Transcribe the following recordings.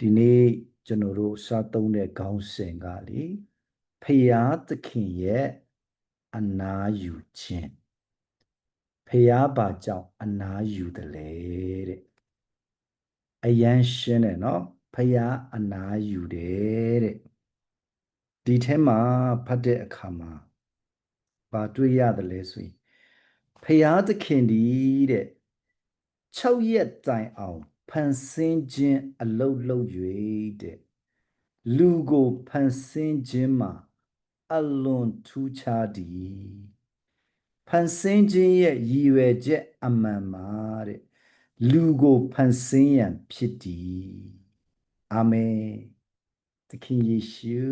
ဒီနေ့ကျွန်တော်တို့စသုံးတဲ့ခေါင်းစဉ်ကလေဖရာသခင်ရဲ့အနာယူခြင်းဖရာဘာကြောင့်အနာယူတယ်လဲတဲ့အယမ်းရှင်းတယ်နော်ဖရာအနာယူတယ်တဲ့ဒီထဲမှာဖတ်တဲ့အခါမှာဘာတွေ့ရတယ်လဲဆိုရင်ဖရာသခင်ဒီတဲ့6ရက်တိုင်အောင် ဖန်ဆင်းခြင်းအလုတ်လုတ်၍တဲ့လူကိုဖန်ဆင်းခြင်းမှာအလွန်ထူးခြားသည်ဖန်ဆင်းခြင်းရဲ့ရည်ရွယ်ချက်အမှန်မှာတဲ့လူကိုဖန်ဆင်းရန်ဖြစ်သည်အာမင်သခင်ယေရှု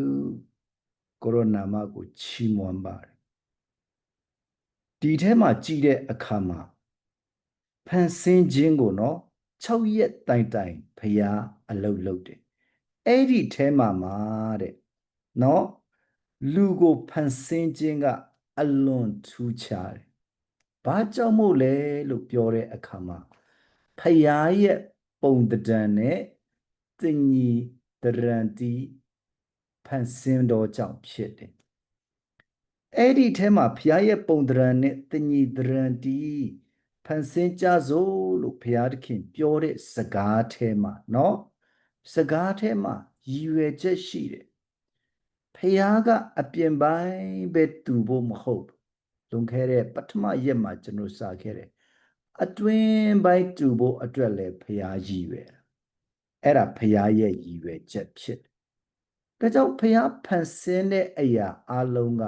ကိုရိုနာမကိုချီးမွမ်းပါတယ်ဒီထဲမှာကြည်တဲ့အခါမှာဖန်ဆင်းခြင်းကိုနော် 6ရက်တိုင်တိုင်ဖျားအလုတ်လုတ်တယ်အဲ့ဒီထဲမှာမှာတဲ့နော်လူကိုဖန်ဆင်းခြင်းကအလွန်ထူးခြားတယ်ဘာကြောင့်မို့လဲလို့ပြောတဲ့အခါမှာဖျားရဲ့ပုံတံနဲ့တင်ညီတရန်တီဖန်ဆင်းတော်ကြောင့်ဖြစ်တယ်အဲ့ဒီထဲမှာဖျားရဲ့ပုံတံနဲ့တင်ညီတရန်တီ ဖန်ဆင်းကြစို့လို့ဘုရားသခင်ပြောတဲ့စကားထဲမှာเนาะစကားထဲမှာရည်ရွယ်ချက်ရှိတယ်ဘုရားကအပြင်ပိုင်းပဲတူဖို့မဟုတ်လွန်ခဲ့တဲ့ပထမရက်မှာကျွန်တော်စာခဲ့တယ်အတွင်းပိုင်းတူဖို့အတွက်လည်းဘုရားရည်ရွယ်အဲ့ဒါဘုရားရဲ့ရည်ရွယ်ချက်ဖြစ်တယ်ဒါကြောင့်ဘုရားဖန်ဆင်းတဲ့အရာအလုံးက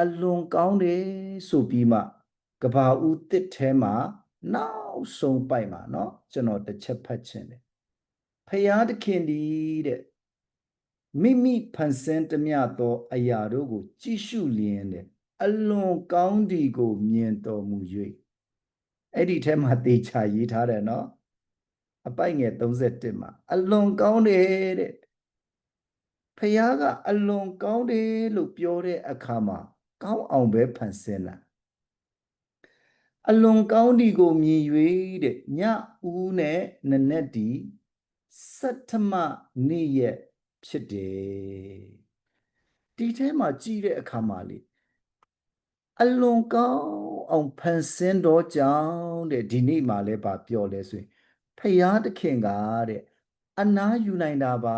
အလွန်ကောင်းတယ်ဆိုပြီးမှ ကဘာဦးတစ်ထဲမှာနောက်ဆုံးပိုက်မှာเนาะကျွန်တော်တစ်ချက်ဖတ်ချင်တယ်ဖယားသခင်ဒီတဲ့မိမိဖန်ဆင်းသမျှသောအရာတို့ကိုကြည့်ရှုလျင်တဲ့အလွန်ကောင်းဒီကိုမြင်တော်မူ၍အဲ့ဒီထဲမှာတေချာရေးထားတယ်เนาะအပိုက်ငယ်31မှာအလွန်ကောင်းတယ်တဲ့ဖယားကအလွန်ကောင်းတယ်လို့ပြောတဲ့အခါမှာကောင်းအောင်ပဲဖန်ဆင်းတာ အလွန်ကောင်းဒီကိုမြည်၍တဲ့ညဦးနဲ့နနက်ဒီစတ္ထမနေ့ရက်ဖြစ်တယ်ဒီထဲမှာကြည့်တဲ့အခါမှာလေအလွန်ကောင်းအောင်ဖန်ဆင်းတော့ကြောင်းတဲ့ဒီနေ့မှာလည်းဗာပြောလဲဆိုရင်ဖယားသခင်ကတဲ့အနာယူနိုင်တာပါ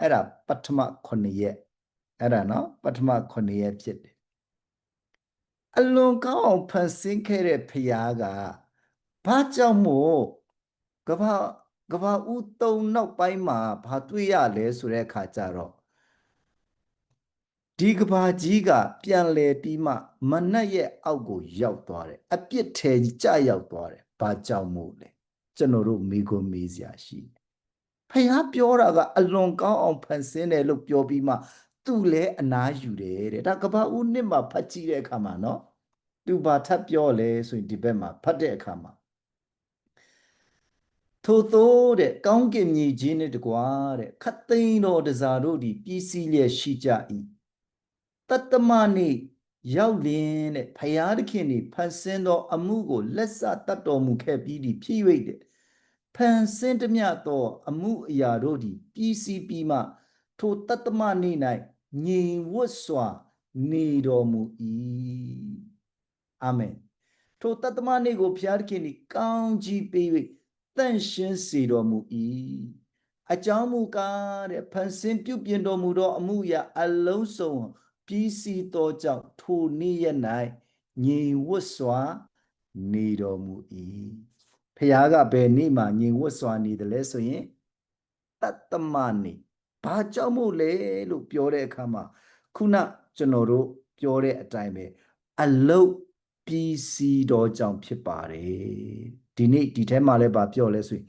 အဲ့ဒါပထမ9ရက်အဲ့ဒါနော်ပထမ9ရက်ဖြစ်တယ် အလွန်ကောင်းအောင်ဖန်ဆင်းခဲ့တဲ့ဖရာကဘာကြောင့်မို့ကဘာကဘာဦးတုံနောက်ပိုင်းမှာဘာတွေ့ရလဲဆိုတဲ့အခါကျတော့ဒီကဘာကြီးကပြန်လဲပြီးမှမနတ်ရဲ့အောက်ကိုရောက်သွားတယ်အပြစ်ထဲကြရောက်သွားတယ်ဘာကြောင့်မို့လဲကျွန်တော်တို့မိကိုမေးစရာရှိတယ်ဖះပြောတာကအလွန်ကောင်းအောင်ဖန်ဆင်းတယ်လို့ပြောပြီးမှ သူလည်းအနာယူတယ်တဲ့ဒါကဘာဦးနှစ်မှာဖတ်ကြည့်တဲ့အခါမှာနော်သူဘာထပ်ပြောလဲဆိုရင်ဒီဘက်မှာဖတ်တဲ့အခါမှာထို့သောတဲ့ကောင်းကင်မြေကြီးနှင့်တကွာတဲ့ခတ်သိမ်းတော်တစားတို့သည်ပြည်စည်းလျက်ရှိကြ၏တတ္တမနေ့ရောက်လင်းတဲ့ဖယားသခင်นี่ဖန်ဆင်းသောအမှုကိုလက်စတတ်တော်မူခဲ့ပြီးသည်ဖြစ်၍တဲ့ဖန်ဆင်းသည်မြတ်သော အမှုအရာတို့သည်ပြည်စည်းပြီးမှထိုတတ္တမနေ့၌ ငြိမ်ဝတ်စွာနေတော်မူ၏အာမင်ထိုတတမနေ့ကိုဘုရားသခင်သည်ကောင်းကြီးပေး၍တန့်ရှင်းစေတော်မူ၏အကြောင်းမူကားတဲ့ဖန်ဆင်းပြုပြင်တော်မူသောအမှုရာအလုံးစုံပြီးစီးသောကြောင့်ထိုနေ့ရ၌ငြိမ်ဝတ်စွာနေတော်မူ၏ဖခင်ကဘယ်နေ့မှငြိမ်ဝတ်စွာနေတယ်လဲဆိုရင်တတ္တမနေ့ ဘာကြောင့်မို့လဲလို့ပြောတဲ့အခါမှာခုနကျွန်တော်တို့ပြောတဲ့အတိုင်းပဲအလုတ်ပြည်စီတော်ကြောင့်ဖြစ်ပါတယ်ဒီနေ့ဒီထဲမှာလည်းဗာပြောလဲဆိုရင်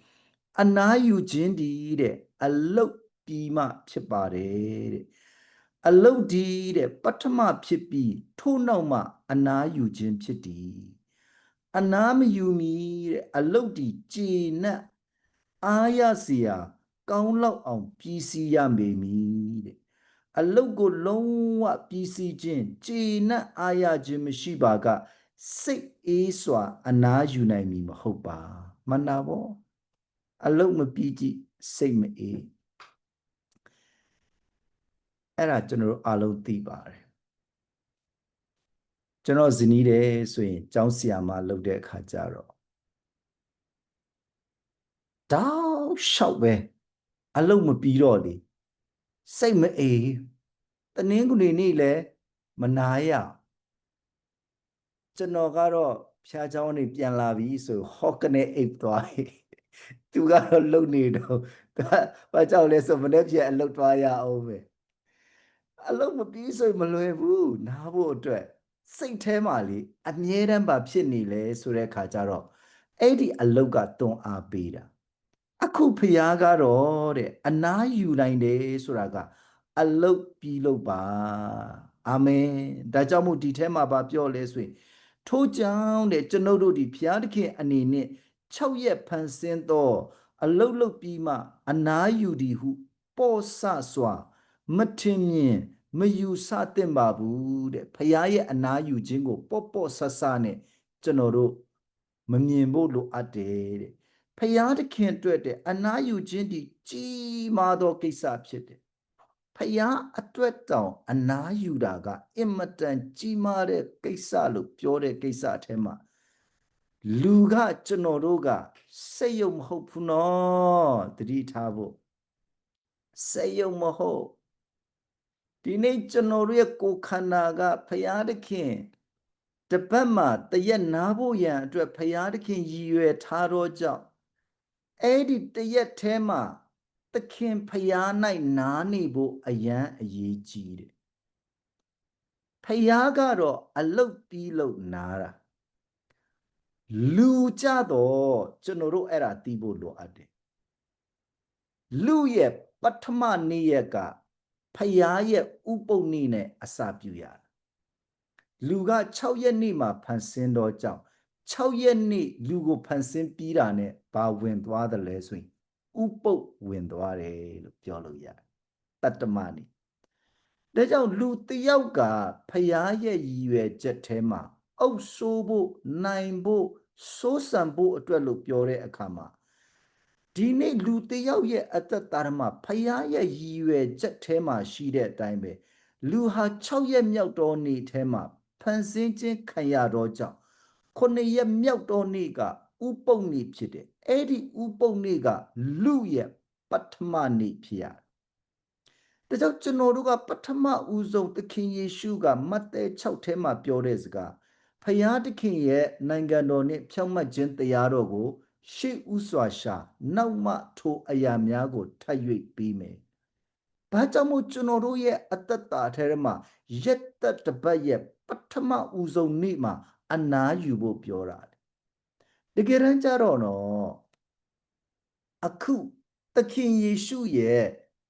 အနာယူခြင်းဒီတဲ့အလုတ်ပြီးမှဖြစ်ပါတယ်တဲ့အလုတ်ဒီတဲ့ပထမဖြစ်ပြီးထို့နောက်မှအနာယူခြင်းဖြစ်သည်အနာမယူမီတဲ့အလုတ်ဒီကျေနပ်အာရစီယာ ကောင်းလောက်အောင်ပြည်စီရမေမီတဲ့အလုတ်ကိုလုံးဝပြည်စီခြင်းကျေနပ်အာရခြင်းမရှိပါကစိတ်အေးစွာ အနားယူနိုင်မည်မဟုတ်ပါမနာဘောအလုံးမပြီးကြည့်စိတ်မအေးအဲ့ဒါကျွန်တော်တို့အားလုံးသိပါတယ်ကျွန်တော်ဇနီးတယ်ဆိုရင်ကျောင်းဆရာမလုပ်တဲ့အခါကျတော့တောက်လျှောက်ပဲ အလုံးမပြီးတော့လေစိတ်မအေးတနင်္ဂနွေနေ့လည်းမနာရကျွန်တော်ကတော့ဖျားเจ้าနေပြန်လာပြီဆိုဟော့ကနေအိပ်သွားပြီသူကတော့လုံနေတော့သူကဘာကြောင့်လဲဆိုမနေ့ပြန်အလုပ်သွားရအောင်ပဲအလုပ်မပြီးဆိုရင်မလွယ်ဘူးနားဖို့အတွက်စိတ်ထဲမှာလေအမြဲတမ်းပါဖြစ်နေလဲဆိုတဲ့ခါကျတော့အဲ့ဒီအလုပ်ကတွန်းအားပေးတာ အခုဖျားကတော့တဲ့အနားယူနိုင်တယ်ဆိုတာကအလုတ်ပြီးလို့ပါအာမင်ဒါကြောင့်မို့ဒီထဲမှာဗာပြောလဲဆိုရင်ထို့ကြောင့်တဲ့ကျွန်ုပ်တို့ဒီဘုရားသခင်အနေနဲ့6ရက်ဖန်ဆင်းသောအလုတ်လုတ်ပြီးမှအနားယူသည်ဟုပေါ်ဆစွာမထင်မြင်မယူဆသင့်ပါဘူးတဲ့ဘုရားရဲ့အနားယူခြင်းကို ပေါ့ပေါ့ဆဆနဲ့ကျွန်တော်တို့မမြင်ဖို့လိုအပ်တယ်တဲ့ ဖျားသခင်အတွက်တဲ့အနာယူခြင်းဒီကြီးမားသောကိစ္စဖြစ်တယ်။ဖျားအတွက်တောင်အနာယူတာကအင်မတန်ကြီးမားတဲ့ကိစ္စလို့ပြောတဲ့ကိစ္စအထက်မှာလူကကျွန်တော်တို့ကစိတ်ယုံမဟုတ်ဘူးနော်တတိထားဖို့စိတ်ယုံမဟုတ်ဒီနေ့ကျွန်တော်တို့ရဲ့ကိုယ်ခန္ဓာကဖျားသခင်တပတ်မှာတရက်နာဖို့ရန်အတွက်ဖျားသခင်ရည်ရွယ်ထားတော့ကြောင့် အဲ့ဒီတရက်ထဲမှာသခင်ဖျား၌နားနေဖို့အယံအရေးကြီးတယ်ဖျားကတော့အလုတ်ပြီးလို့နားတာလူကြတော့ကျွန်တော်တို့အဲ့ဒါသိဖို့လိုအပ်တယ်လူရဲ့ပထမနေ့ရက်ကဖျားရဲ့ဥပုပ်နေ့နဲ့အစာပြုရတာလူက6ရက်နေ့မှာဖန်ဆင်းတော့ကြောင့် 6ရက်နေ့လူကိုဖန်ဆင်းပြီးတာနဲ့ဘာဝင်သွားတယ်လဲဆိုရင်ဥပုပ်ဝင်သွားတယ်လို့ပြောလို့ရတယ်တတ္တမနေ့ဒါကြောင့်လူတယောက်ကဖျားရဲ့ရည်ရွယ်ချက်ထဲမှာအုပ်ဆိုးဖို့နိုင်ဖို့စိုးစံဖို့အတွက်လို့ပြောတဲ့အခါမှာဒီနေ့လူတယောက်ရဲ့အသက်တာမှာဖျားရဲ့ရည်ရွယ်ချက်ထဲမှာရှိတဲ့အတိုင်းပဲလူဟာ6ရက်မြောက်သောနေ့ထဲမှာဖန်ဆင်းခြင်းခံရတော့ကြောင့် ခုနှစ်ရက်မြောက်သောနေ့ကဥပုပ်နေ့ဖြစ်တယ်အဲ့ဒီဥပုပ်နေ့ကလူရဲ့ပထမနေ့ဖြစ်ရတယ်ဒါကြောင့်ကျွန်တော်တို့ကပထမဦးဆုံးသခင်ယေရှုကမဿဲ6ထဲမှာပြောတဲ့စကားဖယားသခင်ရဲ့နိုင်ငံတော်နဲ့ဖြောင့်မတ်ခြင်းတရားတော်ကို ရှေ့ဥစွာရှာနောက်မှထိုအရာများကိုထပ်၍ပြီးမယ်။ဘာကြောင့်မို့ကျွန်တော်တို့ရဲ့အသက်တာထဲမှာရက်သက်တပတ်ရဲ့ပထမဦးဆုံးနေ့မှာ အနားယူဖို့ပြောတာတကယ်တမ်းကျတော့နော်အခုသခင်ယေရှုရဲ့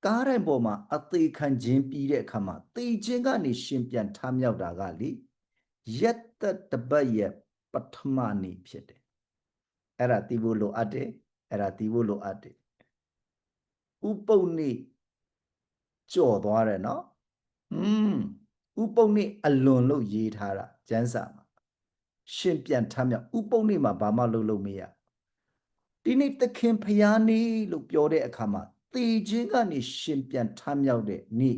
ကားတိုင်းပေါ်မှာအသေးခံခြင်းပြီးတဲ့အခါမှာသေခြင်းကနေရှင်ပြန်ထမြောက်တာကလေရက်သက်တပတ်ရဲ့ပထမနေ့ဖြစ်တယ်အဲ့ဒါသိဖို့လိုအပ်တယ်အဲ့ဒါသိဖို့လိုအပ်တယ်ဥပုပ်နေ့ကြော်သွားတယ်နော်อืมဥပုပ်နေ့အလွန်လို့ရေးထားတာကျမ်းစာမှာ ရှင်ပြန်ထမြောက်ဥပုပ်နေ့မှာဘာမှလုပ်လို့မရဒီနေ့သခင်ဖျားနေ့လို့ပြောတဲ့အခါမှာသေခြင်းကနေရှင်ပြန်ထမြောက်တဲ့နေ့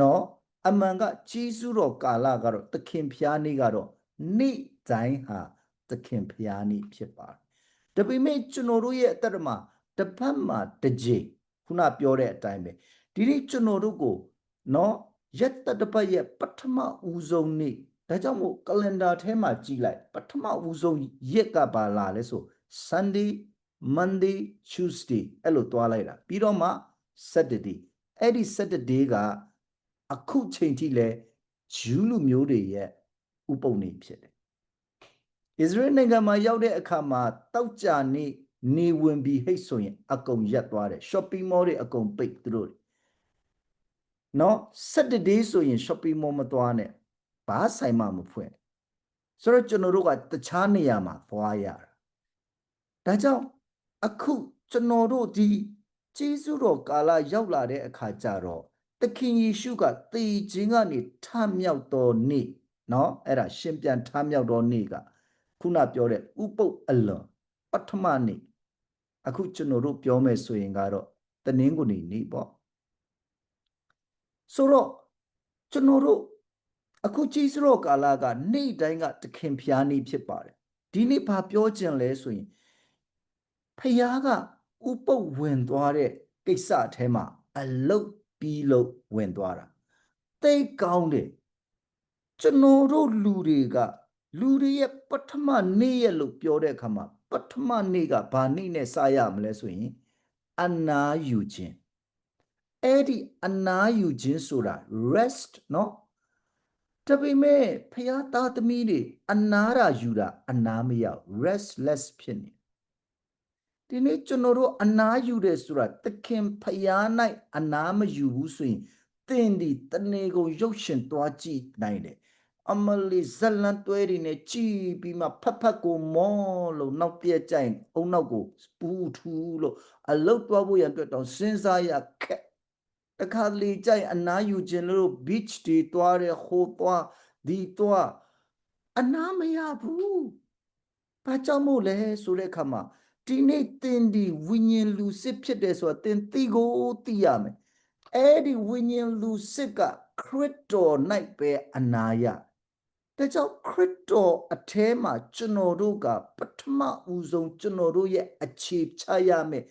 နော်အမှန်ကကြီးစုတော်ကာလကတော့သခင်ဖျားနေ့ကတော့နေ့တိုင်းဟာသခင်ဖျားနေ့ဖြစ်ပါတယ်ဒါပေမဲ့ကျွန်တော်တို့ရဲ့အသက်မှာတစ်ဖက်မှာတစ်ကြိမ်ခုနပြောတဲ့အတိုင်းပဲဒီနေ့ကျွန်တော်တို့ကိုနော်ရက်တတပတ်ရဲ့ပထမဦးဆုံးနေ့ ဒါကြောင့်မို့ကလန်ဒါထဲမှာကြည့်လိုက်ပထမဦးဆုံးရက်ကပါလာလဲဆို Sunday Monday Tuesday အဲ့လိုတွားလိုက်တာပြီးတော့မှ Saturday အဲ့ဒီ Saturday ကအခုချိန်ထိလဲဂျူးလူမျိုးတွေရဲ့ဥပုံနေဖြစ်တယ်။ Israel နိုင်ငံမှာရောက်တဲ့အခါမှာတောက်ကြနေနေဝင်ပြီးဟိတ်ဆိုရင် အကုန်ရက်သွားတယ် shopping mall တွေအကုန်ပိတ်သူတို့နော် Saturday ဆိုရင် shopping mall မသွားနဲ့ ဘာဆိုင်မှမဖွင့်ဆိုတော့ကျွန်တော်တို့ကတခြားနေရာမှာသွားရတာဒါကြောင့်အခုကျွန်တော်တို့ဒီကျေးဇူးတော်ကာလရောက်လာတဲ့အခါကျတော့သခင်ယေရှုကသေခြင်းကနေထမြောက်တော်နေ့ เนาะအဲ့ဒါရှင်ပြန်ထမြောက်တော့နေ့ကခုနပြောတဲ့ဥပုပ်အလွန်ပထမနေ့အခုကျွန်တော်တို့ပြောမယ်ဆိုရင်ကတော့တနင်္ဂနွေနေ့ပေါ့ဆိုတော့ကျွန်တော်တို့ အခုကြီးစရော့ကာလကနေ့တိုင်းကတခင်ဖျားနေ့ဖြစ်ပါတယ်ဒီနေ့ဘာပြောချင်လဲဆိုရင်ဖျားကဥပုပ်ဝင်သွားတဲ့ကိစ္စအแทမှာအလုတ်ပြီးလို့ဝင်သွားတာတိတ်ကောင်းတယ်ကျွန်တော်တို့လူတွေကလူတွေရဲ့ပထမနေ့ရက်လို့ပြောတဲ့အခါမှာပထမနေ့ကဘာနေ့နဲ့စရမလဲဆိုရင်အနာယူခြင်းအဲ့ဒီအနာယူခြင်းဆိုတာ rest เนาะ တပိမဲ့ဖျားသားသမီးတွေအနာတာယူတာအနာမရောက် restless ဖြစ်နေဒီနေ့ကျွန်တော်တို့အနာယူတယ်ဆိုတာတခင်ဖျား၌အနာမယူဘူးဆိုရင်သင်ဒီတနေကုန်ရုပ်ရှင်သွားကြည့်နိုင်တယ်အမလီဇလန်တွဲတွေနဲ့ကြည်ပြီးမှဖက်ဖက်ကိုမောလို့နောက်ပြက်ကြိုင်အုံနောက်ကိုပူထူလို့အလုတ်သွားဖို့ရန်အတွက်တောင်စဉ်းစားရခက် တခါလေကြိုင်အနာယူခြင်းလို့ beach တွေသွားတဲ့ဟိုသွားဒီသွားအနာမရဘူးဘာကြောင့်မို့လဲဆိုတဲ့အခါမှာဒီနေ့တင်ဒီဝိညာဉ်လူစစ်ဖြစ်တယ်ဆိုတာတင်သိကိုသိရမယ်အဲ့ဒီဝိညာဉ်လူစစ်ကခရစ်တော်၌ပဲအနာရဒါကြောင့်ခရစ်တော်အထဲမှာကျွန်တော်တို့ကပထမဦးဆုံးကျွန်တော်တို့ရဲ့အခြေချရမယ်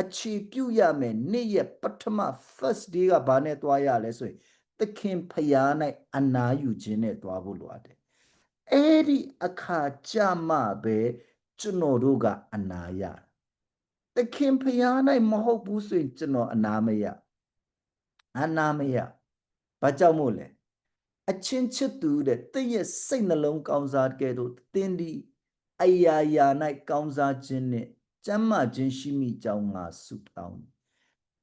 အခြေပြုရမယ်နေ့ရက်ပထမ first day ကဘာနဲ့တွားရလဲဆိုရင်သခင်ဖျား၌အနာယူခြင်းနဲ့တွားဖို့လိုအပ်တယ်အဲ့ဒီအခါကြမှပဲကျွန်တော်တို့ကအနာရသခင်ဖျား၌မဟုတ်ဘူးဆိုရင်ကျွန်တော်အနာမရအနာမရဘာကြောင့်မို့လဲအချင်းချစ်သူတဲ့တည့်ရဲ့စိတ်နှလုံးကောင်းစားကဲ့သို့တင်းဒီအယာယာ၌ကောင်းစားခြင်းနဲ့ ကျမ်းမာခြင်းရှိမိကြောင်းငါဆုတောင်း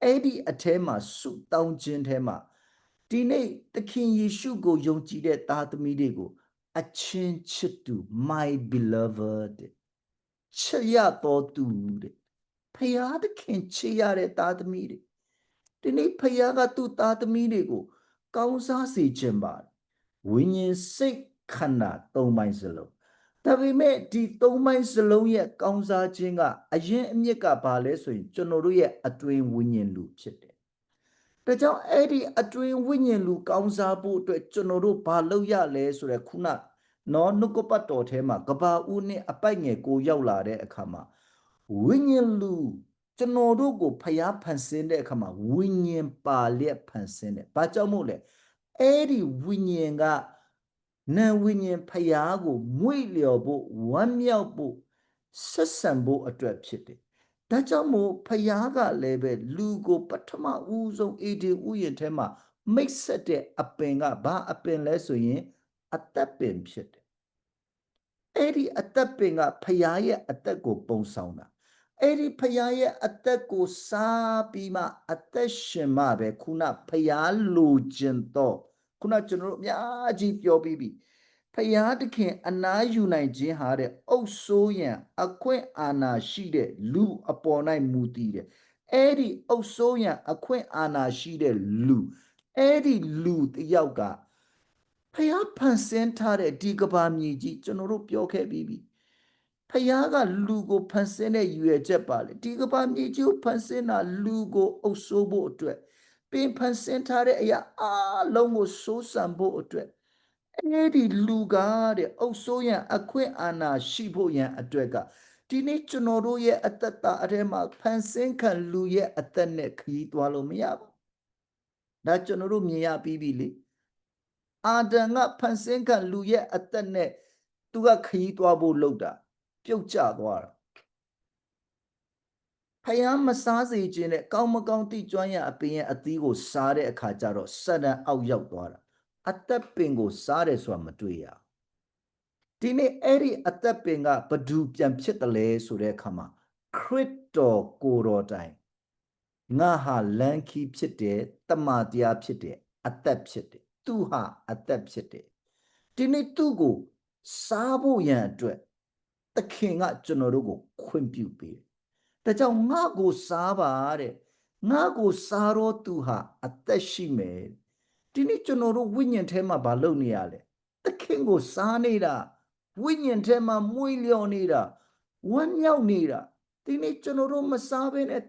အဲ့ဒီအထဲမှာဆုတောင်းခြင်းထဲမှာဒီနေ့သခင်ယေရှုကိုယုံကြည်တဲ့သားသမီးတွေကိုအချင်းချစ်သူ my beloved ချစ်ရတော်သူတဲ့ဖယားသခင်ချစ်ရတဲ့သားသမီးတွေဒီနေ့ဖယားကသူ့သားသမီးတွေကို ကောင်းစားစေခြင်းပါတယ်ဝိညာဉ်စိတ်ခန္ဓာသုံးပိုင်းစလုံး ဒါပေမဲ့ဒီသုံးပိုင်းစလုံးရဲ့ကောင်းစားခြင်းကအရင်အမြစ်ကဘာလဲဆိုရင်ကျွန်တော်တို့ရဲ့အတွင်ဝိညာဉ်လူဖြစ်တယ်။ဒါကြောင့်အဲ့ဒီအတွင်ဝိညာဉ်လူကောင်းစားဖို့အတွက်ကျွန်တော်တို့ဘာလုပ်ရလဲဆိုတဲ့ခုနနော်နှုတ်ကပတ်တော်ထဲမှာကဘာဦးနဲ့အပိုက်ငယ်ကိုရောက်လာတဲ့အခါမှာဝိညာဉ်လူကျွန်တော်တို့ကိုဖျားဖန်ဆင်းတဲ့အခါမှာဝိညာဉ်ပါလျက်ဖန်ဆင်းတယ်။ဘာကြောင့်မို့လဲ။အဲ့ဒီဝိညာဉ်က နာဝိညာဉ်ဖျားကိုမွေ့လျော်ဖို့ဝမ်းမြောက်ဖို့ဆက်ဆံဖို့အတွက်ဖြစ်တယ်။ဒါကြောင့်မို့ဖျားကလည်းပဲလူကိုပထမဦးဆုံးအေဒီဥယျာဉ်ထဲမှာမိတ်ဆက်တဲ့အပင်ကဘာအပင်လဲဆိုရင်အသက်ပင်ဖြစ်တယ်။အဲ့ဒီအသက်ပင်ကဖျားရဲ့အသက်ကိုပုံဆောင်တာ။အဲ့ဒီဖျားရဲ့အသက်ကိုစားပြီးမှအသက်ရှင်မှပဲခုနဖျားလိုခြင်းတော့ ခုနကျွန်တော်တို့အများကြီးပြောပြီးပြီဖယားတခင်အနာယူနိုင်ခြင်းဟာတဲ့အုပ်ဆိုးရန်အခွင့်အာဏာရှိတဲ့လူအပေါ်၌မူတည်တယ်အဲ့ဒီအုပ်ဆိုးရန်အခွင့်အာဏာရှိတဲ့လူအဲ့ဒီလူတယောက်ကဖယားဖန်ဆင်းထားတဲ့ဒီကဘာမြေကြီးကျွန်တော်တို့ပြောခဲ့ပြီးပြီဖယားကလူကိုဖန်ဆင်းတဲ့ရည်ရွယ်ချက်ပါလေဒီကဘာမြေကြီးကိုဖန်ဆင်းတာလူကိုအုပ်ဆိုးဖို့အတွက် ပင်ဖန်ဆင်းထားတဲ့အရာအလုံးကိုစိုးစံဖို့အတွက်အဲ့ဒီလူကားတဲ့အုပ်စိုးရန်အခွင့်အာဏာရှိဖို့ရန်အတွက်ကဒီနေ့ကျွန်တော်တို့ရဲ့အသက်တာအထဲမှာဖန်ဆင်းခံလူရဲ့အသက်နဲ့ခရီးသွားလို့မရဘူး။ဒါကျွန်တော်တို့မြင်ရပြီးပြီလေ။အာဒံကဖန်ဆင်းခံလူရဲ့အသက်နဲ့သူကခရီးသွားဖို့လုပ်တာ ပြုတ်ကျသွားတာ ဖယားမစားစေခြင်းနဲ့ကောင်းမကောင်းတိကျွမ်းရအပင်ရဲ့အသီးကိုစားတဲ့အခါကျတော့စဒံအောက်ရောက်သွားတာအသက်ပင်ကိုစားတယ်ဆိုတာမတွေ့ရဒီနေ့အဲ့ဒီအသက်ပင်ကဘဒူပြန်ဖြစ်တယ်လဲဆိုတဲ့အခါမှာခရစ်တော်ကိုတော်တိုင်ငါဟာလန်ခီဖြစ်တယ်တမန်တရားဖြစ်တယ်အသက်ဖြစ်တယ်သူဟာအသက်ဖြစ်တယ်ဒီနေ့သူ့ကိုစားဖို့ရန်အတွက်သခင်ကကျွန်တော်တို့ကိုခွင့်ပြုပေးတယ် ဒါကြောင့်ငါကိုစားပါတဲ့ငါကိုစားတော့သူဟာအသက်ရှိမယ်ဒီနေ့ကျွန်တော်တို့ဝိညာဉ်ထဲမှာမလုပ်နေရလဲသခင်ကိုစားနေတာဝိညာဉ်ထဲမှာမွေ့လျော်နေတာဝမ်းမြောက်နေတာဒီနေ့ကျွန်တော်တို့မစားဘဲနဲ့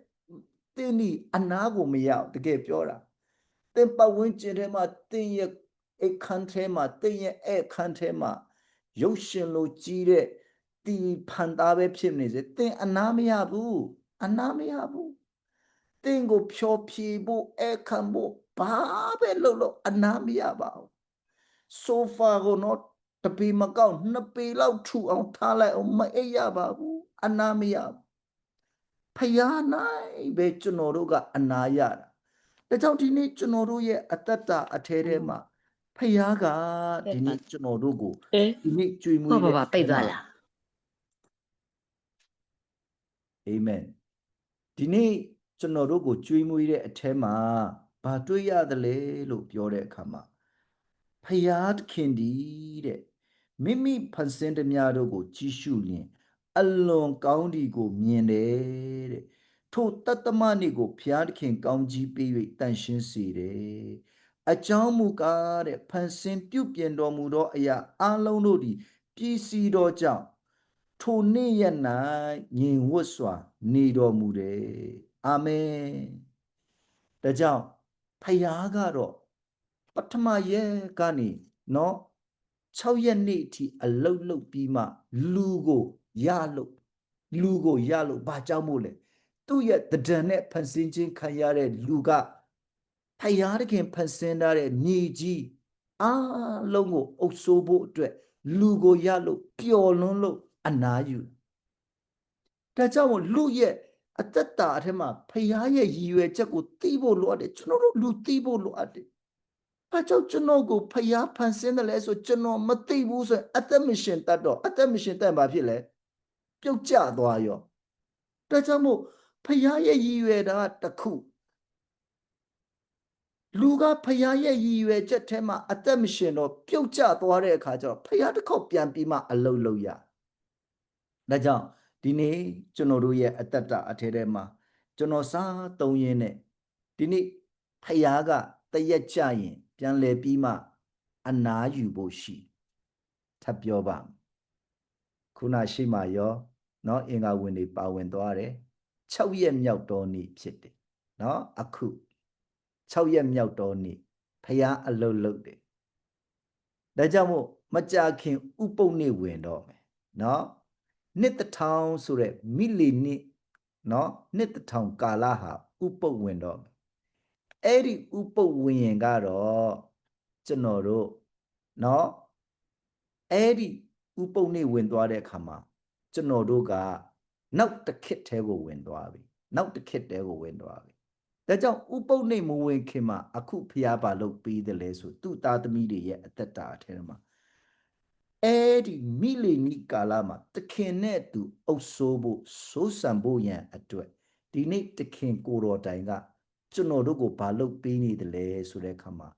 တင်းဒီအနာကိုမရအောင်တကယ်ပြောတာတင်းပတ်ဝန်းကျင်ထဲမှာတင်းရဲ့အခန်းထဲမှာတင်းရဲ့အခန်းထဲမှာရုပ်ရှင်လိုကြီးတဲ့ တီဖန်သားပဲဖြစ်နေစေတင်းအနာမရဘူးအနာမရဘူးတင်းကိုဖြောဖြေဖို့အခန်းဖို့ဘာပဲလုပ်လို့အနာမရပါဘူးဆိုဖာကိုတော့တပေမကောက်နှစ်ပေလောက်ထူအောင်ထားလိုက်အောင်မအိပ်ရပါဘူးအနာမရဘူးဖယားနိုင်ပဲကျွန်တော်တို့ကအနာရတာဒါကြောင့်ဒီနေ့ကျွန်တော်တို့ရဲ့အတ္တတာအထဲထဲမှာဖယားကဒီနေ့ကျွန်တော်တို့ကိုအေးဒီနေ့ကြွေမွေးဟုတ်ပါတဲ့ပါပိတ်သွားလား အာမင်ဒီနေ့ကျွန်တော်တို့ကိုကြွေးမွေးတဲ့အထဲမှာဘာတွေ့ရသလဲလို့ပြောတဲ့အခါမှာဖယားသခင်ဒီတဲ့မိမိဖန်ဆင်းသည်များတို့ကိုကြည့်ရှုလျင်အလွန်ကောင်းဒီကိုမြင်တယ်တဲ့ထိုတတ္တမနေ့ကိုဖယားသခင်ကောင်းကြီးပေး၍တန်ရှင်းစေတယ်အကြောင်းမူကားတဲ့ဖန်ဆင်းပြုပြင်တော်မူသောအရာအလုံးတို့သည်ပြည်စီတော်ကြောင့် ထိုနေ့ရက်၌ညင်ဝတ်စွာနေတော်မူတယ်အာမင်ဒါကြောင့်ဖယားကတော့ပထမရက်ကနေเนาะ6ရက်နေ့အထိအလုတ်လုတ်ပြီးမှလူကိုရလို့လူကိုရလို့ဘာကြောင့်မို့လဲသူ့ရဲ့တဒံနဲ့ဖန်ဆင်းခြင်းခံရတဲ့လူကဖယားတခင်ဖန်ဆင်းထားတဲ့မြေကြီးအားလုံးကိုအုပ်ဆိုးဖို့အတွက်လူကိုရလို့ပျော်လွန်းလို့ အနာယူဒါကြောင့်မို့လူရဲ့အတ္တတာအထက်မှာဖယားရဲ့ရည်ရွယ်ချက်ကိုသိဖို့လိုအပ်တယ်ကျွန်တော်တို့လူသိဖို့လိုအပ်တယ်ဘာကြောင့်ကျွန်တော်ကိုဖယားဖန်ဆင်းတယ်လဲဆိုကျွန်တော်မသိဘူးဆိုရင်အသက်မရှင်တတ်တော့အသက်မရှင်တတ်မှာဖြစ်လဲပြုတ်ကျသွားရောဒါကြောင့်မို့ဖယားရဲ့ရည်ရွယ်တာကတစ်ခုလူကဖယားရဲ့ရည်ရွယ်ချက်ထဲမှာအသက်မရှင်တော့ပြုတ်ကျသွားတဲ့အခါကျတော့ဖယားတစ်ခေါက်ပြန်ပြီးမှအလုံးလုံးရ ဒါကြောင့်ဒီနေ့ကျွန်တော်တို့ရဲ့အတ္တတာအထဲထဲမှာကျွန်တော်စားသုံးရင်းနဲ့ဒီနေ့ဖယားကတရက်ကြရင်ပြန်လဲပြီးမှအနာယူဖို့ရှိထပ်ပြောပါမယ်ခုနရှိမှရောเนาะအင်္ဂါဝင်တွေပါဝင်သွားတယ်6ရက်မြောက်တော်နေ့ဖြစ်တယ်เนาะအခု6ရက်မြောက်တော်နေ့ဖယားအလုတ်လုတ်တယ်ဒါကြောင့်မို့မကြာခင်ဥပုပ်နေ့ဝင်တော့မယ်เนาะ နှစ်တစ်ထောင်ဆိုရက်မီလီနစ်เนาะနှစ်တစ်ထောင်ကာလဟာဥပုပ်ဝင်တော့မယ်အဲ့ဒီဥပုပ်ဝင်ရင်ကတော့ကျွန်တော်တို့เนาะအဲ့ဒီဥပုပ်နေ့ဝင်သွားတဲ့အခါမှာကျွန်တော်တို့ကနောက်တစ်ခစ်တဲကိုဝင်သွားပြီနောက်တစ်ခစ်တဲကိုဝင်သွားပြီဒါကြောင့်ဥပုပ်နေ့မဝင်ခင်မှာအခုဖျားပါလို့ပြီးတယ်လဲဆိုသူ့သားသမီးတွေရဲ့အသက်တာအထဲမှာ အဲ့ဒီမိလီနီကာလာမှာတခင်နဲ့သူအုပ်ဆိုးဖို့စိုးစံဖို့ရန်အတွက်ဒီနေ့တခင်ကိုတော်တိုင်ကကျွန်တော်တို့ကိုဘာလုပ်ပေးနေတယ်လဲဆိုတဲ့အခါမှာ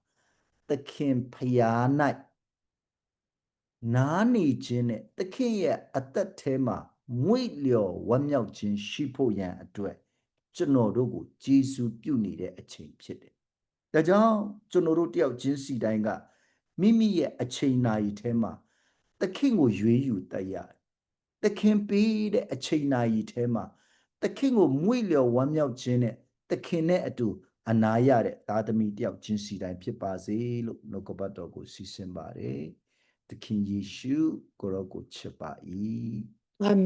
တခင်ဖျား၌နားနေခြင်းနဲ့သခင်ရဲ့အသက်ထဲမှာမွေ့လျော်ဝမ်းမြောက်ခြင်းရှိဖို့ရန်အတွက်ကျွန်တော်တို့ကိုကြည်စုပြုနေတဲ့အချိန်ဖြစ်တယ်။ဒါကြောင့်ကျွန်တော်တို့တယောက်ချင်းစီတိုင်းကမိမိရဲ့အချိန်နာရီထဲမှာ သခင်ကိုရွေးယူတတ်ရတယ်။သခင်ပေးတဲ့အချိန်နာရီထဲမှာသခင်ကိုမွေ့လျော်ဝမ်းမြောက်ခြင်းနဲ့သခင်နဲ့အတူအနာရတဲ့သားသမီးတယောက်ချင်းစီတိုင်းဖြစ်ပါစေလို့နှုတ်ကပတ်တော်ကိုစီစဉ်ပါတယ်။သခင်ယေရှုကိုရောကိုချစ်ပါ၏အာမင်